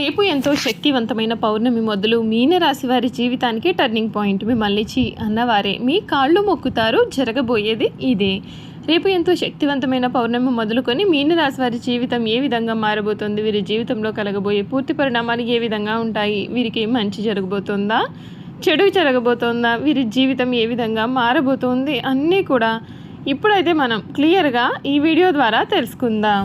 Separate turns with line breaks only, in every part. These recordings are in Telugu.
రేపు ఎంతో శక్తివంతమైన పౌర్ణమి మొదలు మీనరాశి వారి జీవితానికి టర్నింగ్ పాయింట్ మిమ్మల్ని చీ అన్నవారే. మీ కాళ్ళు మొక్కుతారు. జరగబోయేది ఇదే. రేపు ఎంతో శక్తివంతమైన పౌర్ణమి మొదలుకొని మీనరాశి వారి జీవితం ఏ విధంగా మారబోతుంది? వీరి జీవితంలో కలగబోయే పూర్తి పరిణామాలు ఏ విధంగా ఉంటాయి? వీరికి మంచి జరగబోతుందా? చెడు జరగబోతోందా? వీరి జీవితం ఏ విధంగా మారబోతోంది? అన్నీ కూడా ఇప్పుడైతే మనం క్లియర్గా ఈ వీడియో ద్వారా తెలుసుకుందాం.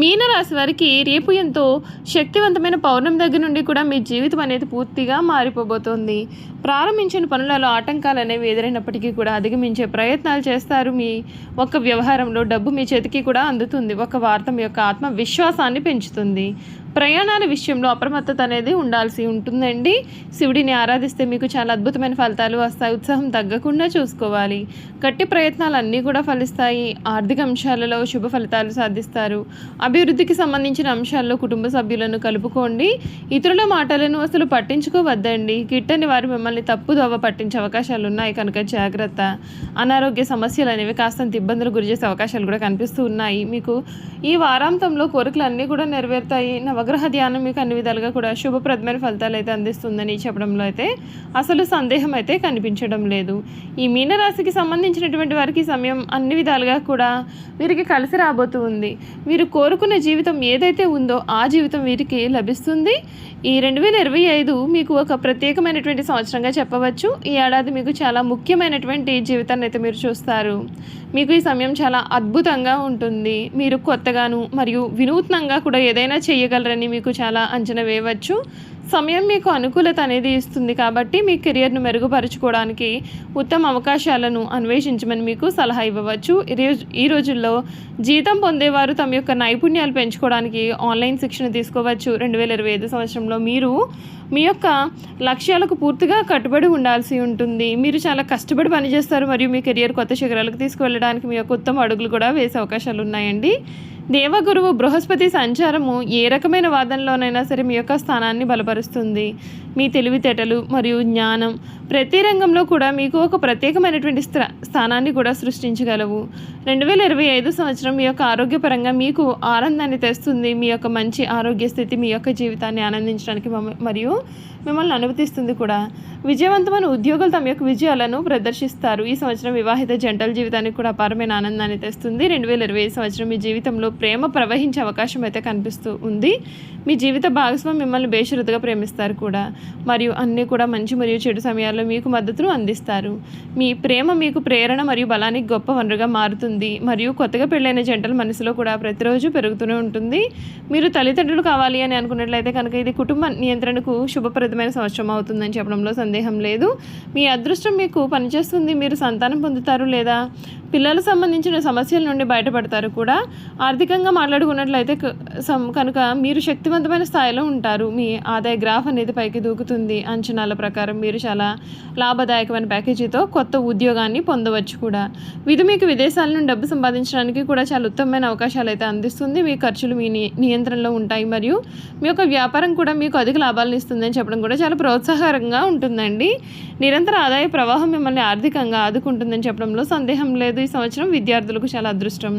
మీనరాశి వారికి రేపు ఎంతో శక్తివంతమైన పౌర్ణమి దగ్గర నుండి కూడా మీ జీవితం అనేది పూర్తిగా మారిపోబోతోంది. ప్రారంభించిన పనులలో ఆటంకాలు అనేవి ఎదురైనప్పటికీ కూడా అధిగమించే ప్రయత్నాలు చేస్తారు. మీ ఒక వ్యవహారంలో డబ్బు మీ చేతికి కూడా అందుతుంది. ఒక వార్త మీ యొక్క ఆత్మవిశ్వాసాన్ని పెంచుతుంది. ప్రయాణాల విషయంలో అప్రమత్తత అనేది ఉండాల్సి ఉంటుందండి. శివుడిని ఆరాధిస్తే మీకు చాలా అద్భుతమైన ఫలితాలు వస్తాయి. ఉత్సాహం తగ్గకుండా చూసుకోవాలి. గట్టి ప్రయత్నాలు అన్నీ కూడా ఫలిస్తాయి. ఆర్థిక అంశాలలో శుభ ఫలితాలు సాధిస్తారు. అభివృద్ధికి సంబంధించిన అంశాల్లో కుటుంబ సభ్యులను కలుపుకోండి. ఇతరుల మాటలను అసలు పట్టించుకోవద్దండి. గిట్టని వారు మిమ్మల్ని తప్పుదోవ పట్టించే అవకాశాలు ఉన్నాయి. కనుక జాగ్రత్త. అనారోగ్య సమస్యలు అనేవి కాస్తంత ఇబ్బందులు గురి చేసే అవకాశాలు కూడా కనిపిస్తూ ఉన్నాయి. మీకు ఈ వారాంతంలో కోరికలు అన్నీ కూడా నెరవేరుతాయి. నవగ్రహ ధ్యానం మీకు అన్ని విధాలుగా కూడా శుభప్రదమైన ఫలితాలు అయితే అందిస్తుందని చెప్పడంలో అయితే అసలు సందేహం అయితే కనిపించడం లేదు. ఈ మీనరాశికి సంబంధించినటువంటి వారికి సమయం అన్ని విధాలుగా కూడా వీరికి కలిసి రాబోతూ ఉంది. వీరు కోరుకున్న జీవితం ఏదైతే ఉందో ఆ జీవితం వీరికి లభిస్తుంది. ఈ రెండు వేల ఇరవై ఐదు మీకు ఒక ప్రత్యేకమైనటువంటి సంవత్సరంగా చెప్పవచ్చు. ఈ ఏడాది మీకు చాలా ముఖ్యమైనటువంటి జీవితాన్ని అయితే మీరు చూస్తారు. మీకు ఈ సమయం చాలా అద్భుతంగా ఉంటుంది. మీరు కొత్తగాను మరియు వినూత్నంగా కూడా ఏదైనా చేయగలరని మీకు చాలా అంచనా వేయవచ్చు. సమయం మీకు అనుకూలత అనేది ఇస్తుంది కాబట్టి మీ కెరియర్ను మెరుగుపరుచుకోవడానికి ఉత్తమ అవకాశాలను అన్వేషించమని మీకు సలహా ఇవ్వవచ్చు. ఈ రోజుల్లో జీతం పొందేవారు తమ యొక్క నైపుణ్యాలు పెంచుకోవడానికి ఆన్లైన్ శిక్షణ తీసుకోవచ్చు. రెండు వేల ఇరవై ఐదు సంవత్సరంలో మీరు మీ యొక్క లక్ష్యాలకు పూర్తిగా కట్టుబడి ఉండాల్సి ఉంటుంది. మీరు చాలా కష్టపడి పనిచేస్తారు మరియు మీ కెరియర్ కొత్త శిఖరాలకు తీసుకువెళ్ళడానికి మీ యొక్క ఉత్తమ అడుగులు కూడా వేసే అవకాశాలు ఉన్నాయండి. దేవగురువు బృహస్పతి సంచారము ఏ రకమైన వాదనలోనైనా సరే మీ యొక్క స్థానాన్ని బలపరుస్తుంది. మీ తెలివితేటలు మరియు జ్ఞానం ప్రతి రంగంలో కూడా మీకు ఒక ప్రత్యేకమైనటువంటి స్థానాన్ని కూడా సృష్టించగలవు. రెండు వేల ఇరవై ఐదు సంవత్సరం మీ యొక్క ఆరోగ్యపరంగా మీకు ఆనందాన్ని తెస్తుంది మీ యొక్క మంచి ఆరోగ్య స్థితి మీ యొక్క జీవితాన్ని ఆనందించడానికి మరియు మిమ్మల్ని అనుమతిస్తుంది కూడా. విజయవంతమైన ఉద్యోగులు తమ యొక్క విజయాలను ప్రదర్శిస్తారు. ఈ సంవత్సరం వివాహిత జంటల జీవితానికి కూడా అపారమైన ఆనందాన్ని తెస్తుంది. రెండు వేల ఇరవై ఐదు సంవత్సరం మీ జీవితంలో ప్రేమ ప్రవహించే అవకాశం అయితే కనిపిస్తూ ఉంది. మీ జీవిత భాగస్వామి మిమ్మల్ని బేషరతుగా ప్రేమిస్తారు కూడా. మరియు అన్నీ కూడా మంచి మరియు చెడు సమయాల్లో మీకు మద్దతును అందిస్తారు. మీ ప్రేమ మీకు ప్రేరణ మరియు బలానికి గొప్ప వనరుగా మారుతుంది. మరియు కొత్తగా పెళ్ళైన జంటల మనసులో కూడా ప్రతిరోజు పెరుగుతూనే ఉంటుంది. మీరు తల్లిదండ్రులు కావాలి అని అనుకున్నట్లయితే కనుక ఇది కుటుంబ నియంత్రణకు శుభప్రదమైన సంవత్సరం అవుతుందని చెప్పడంలో సందేహం లేదు. మీ అదృష్టం మీకు పనిచేస్తుంది. మీరు సంతానం పొందుతారు లేదా? పిల్లలకు సంబంధించిన సమస్యల నుండి బయటపడతారు కూడా. ఆర్థికంగా మాట్లాడుకున్నట్లయితే కనుక మీరు శక్తివంతమైన స్థాయిలో ఉంటారు. మీ ఆదాయ గ్రాఫ్ అనేది పైకి దూకుతుంది అంచనాల ప్రకారం. మీరు చాలా లాభదాయకమైన ప్యాకేజీతో కొత్త ఉద్యోగాన్ని పొందవచ్చు కూడా. ఇది మీకు విదేశాల నుండి డబ్బు సంపాదించడానికి కూడా చాలా ఉత్తమమైన అవకాశాలు అయితే అందిస్తుంది. మీ ఖర్చులు మీ నియంత్రణలో ఉంటాయి. మరియు మీ యొక్క వ్యాపారం కూడా మీకు అధిక లాభాలను ఇస్తుందని చెప్పడం కూడా చాలా ప్రోత్సాహకరంగా ఉంటుందండి. నిరంతర ఆదాయ ప్రవాహం మిమ్మల్ని ఆర్థికంగా ఆదుకుంటుందని చెప్పడంలో సందేహం లేదు. ఈ సంవత్సరం విద్యార్థులకు చాలా అదృష్టం.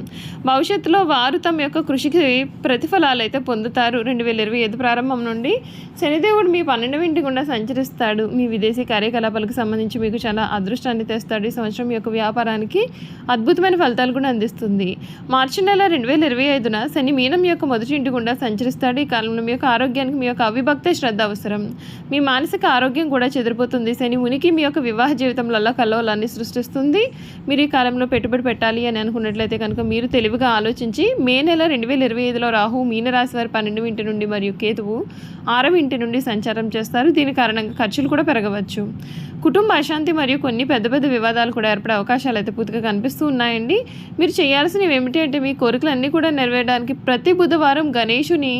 భవిష్యత్తులో వారు తమ యొక్క కృషికి ప్రతిఫలాలు అయితే పొందుతారు. రెండు వేల ఇరవై ఐదు ప్రారంభం నుండి శనిదేవుడు మీ పన్నెండవ ఇంటి గుండా సంచరిస్తాడు. మీ విదేశీ కార్యకలాపాలకు సంబంధించి మీకు చాలా అదృష్టాన్ని తెస్తాడు. ఈ సంవత్సరం మీ యొక్క వ్యాపారానికి అద్భుతమైన ఫలితాలు కూడా అందిస్తుంది. మార్చి నెల రెండు వేల ఇరవై ఐదున శని మీనం యొక్క మొదటి ఇంటి గుండా సంచరిస్తాడు. ఈ కాలంలో మీ యొక్క ఆరోగ్యానికి మీ యొక్క అవిభక్త శ్రద్ధ అవసరం. మీ మానసిక ఆరోగ్యం కూడా చెదిరిపోతుంది. శని ఉనికి మీ యొక్క వివాహ జీవితంలో కలవలాన్ని సృష్టిస్తుంది. మీరు ఈ కాలంలో పెట్టుబడి పెట్టాలి అని అనుకున్నట్లయితే కనుక మీరు తెలివిగా ఆలోచించి మే నెల రెండు వేల ఇరవై ఐదులో రాహు మీనరాశి వారి పన్నెండు ఇంటి నుండి మరియు కేతువు ఆరవ ఇంటి నుండి సంచారం చేస్తారు. దీని కారణంగా ఖర్చులు కూడా పెరగవచ్చు. కుటుంబ అశాంతి మరియు కొన్ని పెద్ద పెద్ద వివాదాలు కూడా ఏర్పడే అవకాశాలు అయితే పూర్తిగా కనిపిస్తూ ఉన్నాయండి. మీరు చేయాల్సినవి ఏమిటి అంటే మీ కోరికలన్నీ కూడా నెరవేరడానికి ప్రతి బుధవారం గణేషుని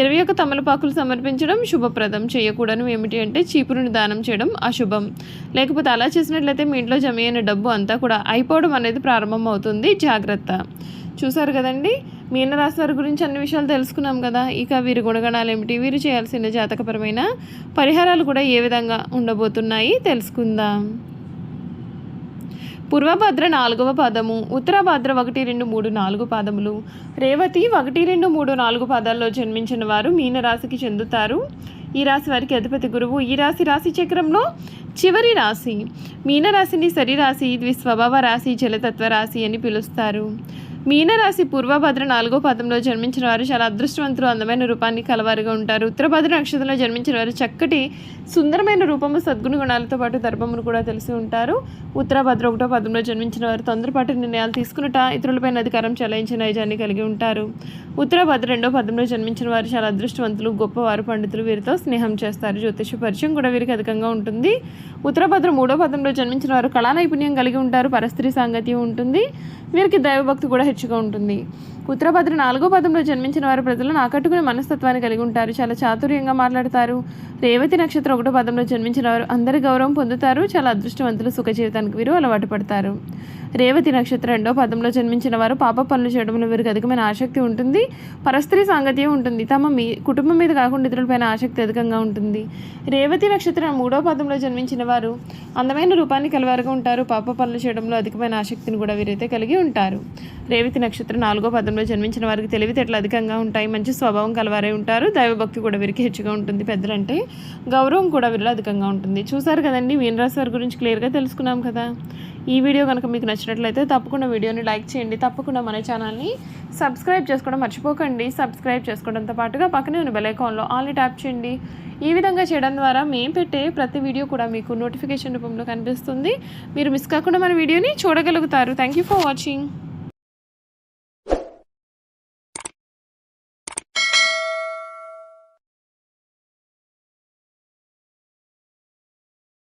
ఇరవై ఒక్క తమలపాకులు సమర్పించడం శుభప్రదం. చేయకూడను ఏమిటి అంటే చీపురుని దానం చేయడం అశుభం. లేకపోతే అలా చేసినట్లయితే మీ ఇంట్లో జమ అయిన డబ్బు అంతా కూడా అయిపోవడం అనేది ప్రారంభం అవుతుంది జాగ్రత్త. చూసారు కదండి? మీనరాశి వారి గురించి అన్ని విషయాలు తెలుసుకున్నాం కదా? ఇక వీరి గుణగణాలు ఏమిటి? వీరు చేయాల్సిన జాతకపరమైన పరిహారాలు కూడా ఏ విధంగా ఉండబోతున్నాయి? తెలుసుకుందాం. పూర్వభద్ర నాలుగవ పాదము ఉత్తరభద్ర ఒకటి రెండు మూడు నాలుగు పాదములు రేవతి ఒకటి రెండు మూడు నాలుగు పాదాల్లో జన్మించిన వారు మీనరాశికి చెందుతారు. ఈ రాశి వారికి అధిపతి గురువు. ఈ రాశి రాశి చక్రంలో చివరి రాశి. మీనరాశిని శరీరాశి ద్విస్వభావ రాశి జలతత్వ రాశి అని పిలుస్తారు. మీనరాశి పూర్వభద్ర నాలుగో పదంలో జన్మించిన వారు చాలా అదృష్టవంతులు అందమైన రూపాన్ని కలవారుగా ఉంటారు. ఉత్తరభద్ర నక్షత్రంలో జన్మించిన వారు చక్కటి సుందరమైన రూపము సద్గుణ గుణాలతో పాటు దర్భమును కూడా తెలిసి ఉంటారు. ఉత్తరభద్ర ఒకటో పదంలో జన్మించిన వారు తొందరపాటు నిర్ణయాలు తీసుకున్నట ఇతరులపైన అధికారం చెలాయించిన నైజాన్ని కలిగి ఉంటారు. ఉత్తరభద్ర రెండో పదంలో జన్మించిన వారు చాలా అదృష్టవంతులు గొప్పవారు పండితులు వీరితో స్నేహం చేస్తారు. జ్యోతిష పరిచయం కూడా వీరికి అధికంగా ఉంటుంది. ఉత్తరభద్ర మూడో పదంలో జన్మించిన వారు కళా నైపుణ్యం కలిగి ఉంటారు పరస్త్రీ సాంగత్యం ఉంటుంది. వీరికి దైవభక్తి కూడా హెచ్చుగా ఉంటుంది. ఉత్తరభద్ర నాలుగో పదంలో జన్మించిన వారు ప్రజలను ఆకట్టుకునే మనస్తత్వాన్ని కలిగి ఉంటారు. చాలా చాతుర్యంగా మాట్లాడతారు. రేవతి నక్షత్రం ఒకటో పదంలో జన్మించిన వారు అందరి గౌరవం పొందుతారు. చాలా అదృష్టవంతులు సుఖ జీవితానికి వీరు అలవాటు పడతారు. రేవతి నక్షత్రం రెండో పదంలో జన్మించిన వారు పాప పనులు చేయడంలో వీరికి అధికమైన ఆసక్తి ఉంటుంది. పరస్త్రీ సాంగత్యం ఉంటుంది. తమ మీ కుటుంబం మీద కాకుండా ఇతరులపైన ఆసక్తి అధికంగా ఉంటుంది. రేవతి నక్షత్రం మూడో పదంలో జన్మించిన వారు అందమైన రూపాన్ని కలవారుగా ఉంటారు. పాప పనులు చేయడంలో అధికమైన ఆసక్తిని కూడా వీరైతే కలిగి ఉంటారు. రేవతి నక్షత్రం నాలుగో పదంలో జన్మించిన వారికి తెలివితేటలు అధికంగా ఉంటాయి. మంచి స్వభావం కలవారే ఉంటారు. దైవభక్తి కూడా వీరికి హెచ్చుగా ఉంటుంది. పెద్దలంటే గౌరవం కూడా వీరిలో అధికంగా ఉంటుంది. చూసారు కదండి? మీనరాశి వారి గురించి క్లియర్గా తెలుసుకున్నాం కదా. ఈ వీడియో కనుక మీకు నచ్చినట్లయితే తప్పకుండా వీడియోని లైక్ చేయండి. తప్పకుండా మన ఛానల్ని సబ్స్క్రైబ్ చేసుకోవడం మర్చిపోకండి. సబ్స్క్రైబ్ చేసుకోవడంతో పాటుగా పక్కనే ఉన్న బెలైకాన్లో ఆల్ని ట్యాప్ చేయండి. ఈ విధంగా చేయడం ద్వారా మేము పెట్టే ప్రతి వీడియో కూడా మీకు నోటిఫికేషన్ రూపంలో కనిపిస్తుంది. మీరు మిస్ కాకుండా మన వీడియోని చూడగలుగుతారు. Thank you for watching.